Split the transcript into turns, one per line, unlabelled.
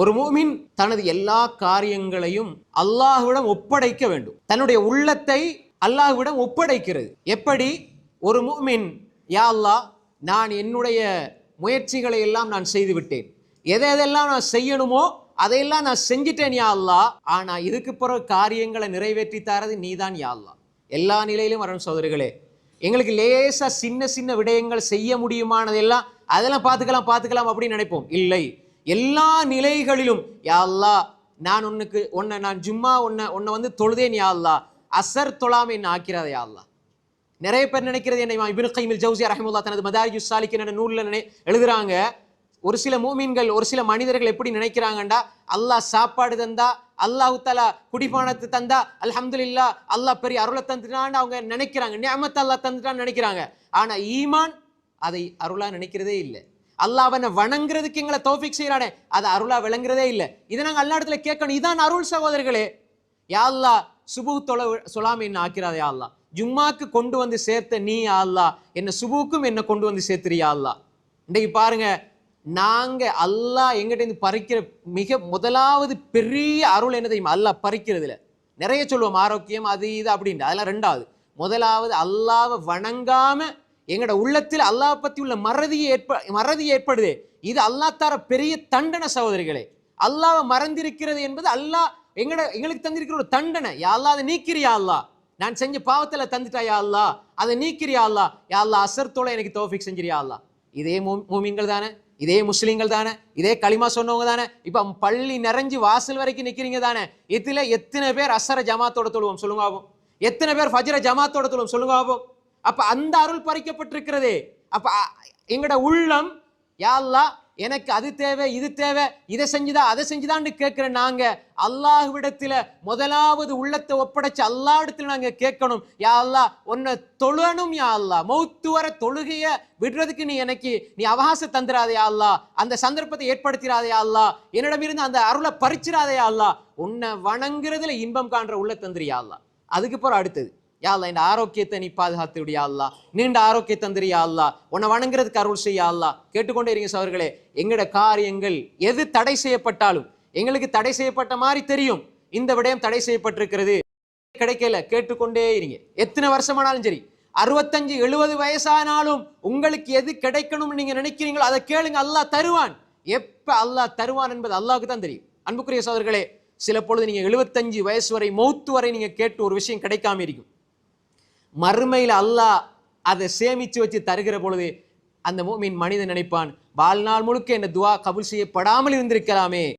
ஒரு மூமின் தனது எல்லா காரியங்களையும் அல்லாஹ்விடம் ஒப்படைக்க வேண்டும். தன்னுடைய உள்ளத்தை அல்லாஹ்விடம் ஒப்படைக்கிறது. எப்படி? ஒரு மூமின் யா அல்லாஹ் நான் என்னுடைய முயற்சிகளை எல்லாம் நான் செய்து விட்டேன். எதை எதெல்லாம் நான் செய்யணுமோ அதையெல்லாம் நான் செஞ்சிட்டேன் யா அல்லா ஆனால் இதுக்கு பிறகு காரியங்களை நிறைவேற்றி தரது நீதான் யா அல்லா எல்லா நிலையிலும் வரணும் சோதரிகளே எங்களுக்கு லேசாக சின்ன சின்ன விடயங்கள் செய்ய முடியுமானதெல்லாம் அதெல்லாம் பார்த்துக்கலாம் பார்த்துக்கலாம் அப்படின்னு நினைப்போம். இல்லை. எல்லா நிலைகளிலும் யாழ்லா நான் உன்னுக்கு உன்னை நான் ஜும்மா உன்னை உன்னை வந்து தொழுதேன் யாழ்லா அசர் தொழாமை என்ன ஆக்கிறதா யாழ்லா நிறைய பேர் நினைக்கிறது என்ன இபின் கைமில் ஜவுசியா ரஹமுல்லா தனது மதாரிஜு சாலிக்கு என்ற நூலில் நினை எழுதுறாங்க ஒரு சில மூமீன்கள் ஒரு சில மனிதர்கள் எப்படி நினைக்கிறாங்கண்டா அல்லாஹ் சாப்பாடு தந்தா அல்லாஹ் தலா குடிபானத்து தந்தா அல்ஹம்துல்லா அல்லாஹ் பெரிய அருளை தந்துட்டான்னு அவங்க நினைக்கிறாங்க நியமத்தை அல்லாஹ் தந்துட்டான்னு நினைக்கிறாங்க. ஆனால் ஈமான் அதை அருளாக நினைக்கிறதே இல்லை. அல்லாஹ் அவனை வணங்குறதுக்கு எங்களை தோஃபிக் செய்கிறானே அதை அருளாக விளங்குறதே இல்லை. இதை நாங்கள் அல்லா இடத்துல கேட்கணும். இதான் அருள் சகோதரர்களே. யா சுபு தொலை சொல்லாம என்ன ஆக்கிறாதே யா ஜும்மாக்கு கொண்டு வந்து சேர்த்த நீ யா என்னை என்ன சுபுக்கும் என்ன கொண்டு வந்து சேர்த்துறியா அல்லா இன்றைக்கு பாருங்க நாங்க அல்லாஹ் எங்கிட்டேருந்து பறிக்கிற மிக முதலாவது பெரிய அருள் என்ன தெரியுமா? அல்லாஹ் பறிக்கிறதுல. நிறைய சொல்லுவோம் ஆரோக்கியம் அது இது அப்படின்ட்டு. அதெல்லாம் ரெண்டாவது. முதலாவது அல்லாவை வணங்காமல் எங்களோட உள்ளத்தில் அல்லாஹ் பற்றி உள்ள மறதி ஏற்ப மறதி ஏற்படுது. இது அல்லாஹ் தர பெரிய தண்டனை சகோதரிகளே. அல்லாஹ் மறந்திருக்கிறது என்பது அல்லாஹ் எங்களோட எங்களுக்கு தந்திருக்கிற ஒரு தண்டனை. யா அல்லாஹ் அதை நீக்கிறியா அல்லாஹ். நான் செஞ்ச பாவத்தில் தந்துட்டா யா அல்லா அதை நீக்கிறியா அல்லாஹ். யா அல்லா அசர்த்தோட எனக்கு தோஃபிக் செஞ்சிரியா அல்லா இதே மூமிங்கள் தானே? இதே முஸ்லீம்கள் தானே? இதே களிமா சொன்னவங்க தானே? இப்போ பள்ளி நிறைஞ்சு வாசல் வரைக்கும் நிற்கிறீங்க தானே? இதில் எத்தனை பேர் அசர ஜமாத்தோட தொழுவோம் சொல்லுங்க ஆகும். எத்தனை பேர் ஃபஜ்ர ஜமாத்தோட தொழுவோம் சொல்லுங்க ஆகும். அப்ப அந்த அருள் பறிக்கப்பட்டிருக்கிறதே. அப்ப எங்களோட எங்கட உள்ளம் யா எனக்கு அது தேவை இது தேவை இதை செஞ்சுதா அதை செஞ்சுதான்னு கேட்குற நாங்கள் அல்லாஹ்விடத்தில் முதலாவது உள்ளத்தை ஒப்படைச்சு அல்லாஹ்விடத்துல நாங்கள் கேட்கணும். யா அல்லா உன்னை தொழணும் யா அல்லா. மௌத்து வர தொழுகையை விடுறதுக்கு நீ எனக்கு நீ அவகாசம் தந்துடாதே அல்லா. அந்த சந்தர்ப்பத்தை ஏற்படுத்திடாதே அல்லா. என்னிடமிருந்து அந்த அருளை பறிச்சிடாதே அல்லா. உன்னை வணங்குறதுல இன்பம் காண்ற உள்ள தந்துரியா அல்லா. அதுக்கு பிறகு அடுத்தது. யாழ்லா இந்த ஆரோக்கியத்தை நீ பாதுகாத்து விடியா நீண்ட ஆரோக்கியம் தந்திரியா அல்லா உன்னை வணங்குறதுக்கு அருள் செய்யா கேட்டுக்கொண்டே இருங்க சவர்களே எங்களோட காரியங்கள் எது தடை செய்யப்பட்டாலும் எங்களுக்கு தடை செய்யப்பட்ட மாதிரி தெரியும். இந்த விடயம் தடை செய்யப்பட்டிருக்கிறது. கிடைக்கல. கேட்டுக்கொண்டே இருங்க. எத்தனை வருஷமானாலும் சரி. அறுபத்தஞ்சு எழுபது வயசானாலும் உங்களுக்கு எது கிடைக்கணும்னு நீங்க நினைக்கிறீங்களோ அதை கேளுங்க. அல்லாஹ் தருவான். எப்ப அல்லாஹ் தருவான் என்பது அல்லாவுக்கு தான் தெரியும். அன்புக்குரிய சோதர்களே சில பொழுது நீங்க எழுபத்தஞ்சு வயசு வரை மௌத்து வரை நீங்க கேட்டு ஒரு விஷயம் கிடைக்காம இருக்கும். மறுமையில் அல்லாஹ் அதை சேமித்து வச்சு தருகிற பொழுது அந்த மீன் மனிதன் நினைப்பான் வாழ்நாள் முழுக்க என்ன துவா கபுல் செய்யப்படாமல் இருந்திருக்கலாமே.